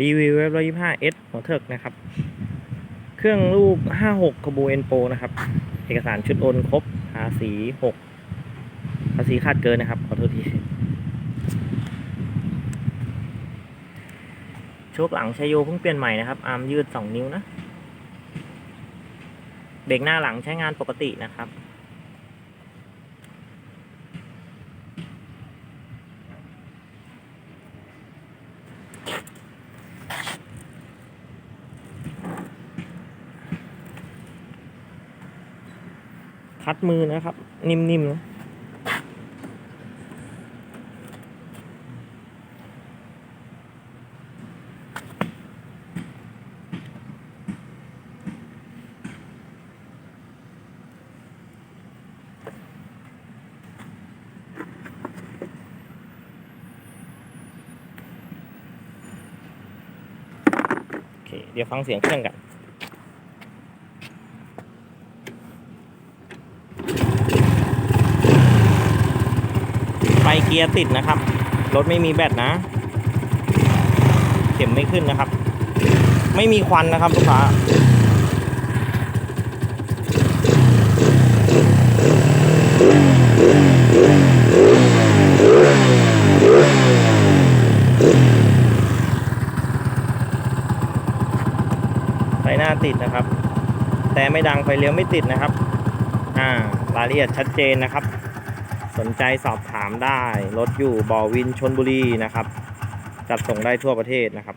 รีวิวเว็บร้อยยี่ห้าเอสหัวเถิกนะครับ เครื่องรูปห้าหกขบูเอ็นโปนะครับ เอกสารชุดโอนครบภาษีหกภาษีขาดเกินนะครับ ขอโทษที โชคหลังชายโยเพิ่งเปลี่ยนใหม่นะครับ อาร์มยืดสองนิ้วนะ เบรกหน้าหลังใช้งานปกตินะครับ คัดมือนะครับ นิ่มๆนะโอเคเดี๋ยวฟังเสียงเครื่องกัน ฟเกียร์ติดนะครับ รถไม่มีแบตนะ เข็มไม่ขึ้นนะครับ ไม่มีควันนะครับลูกค้าไฟหน้าติดนะครับ แต่ไม่ดังไฟเลี้ยวไม่ติดนะครับ อ่ารายละเอียดชัดเจนนะครับ สนใจสอบถามได้ รถอยู่บ่อวินชนบุรีนะครับ จัดส่งได้ทั่วประเทศนะครับ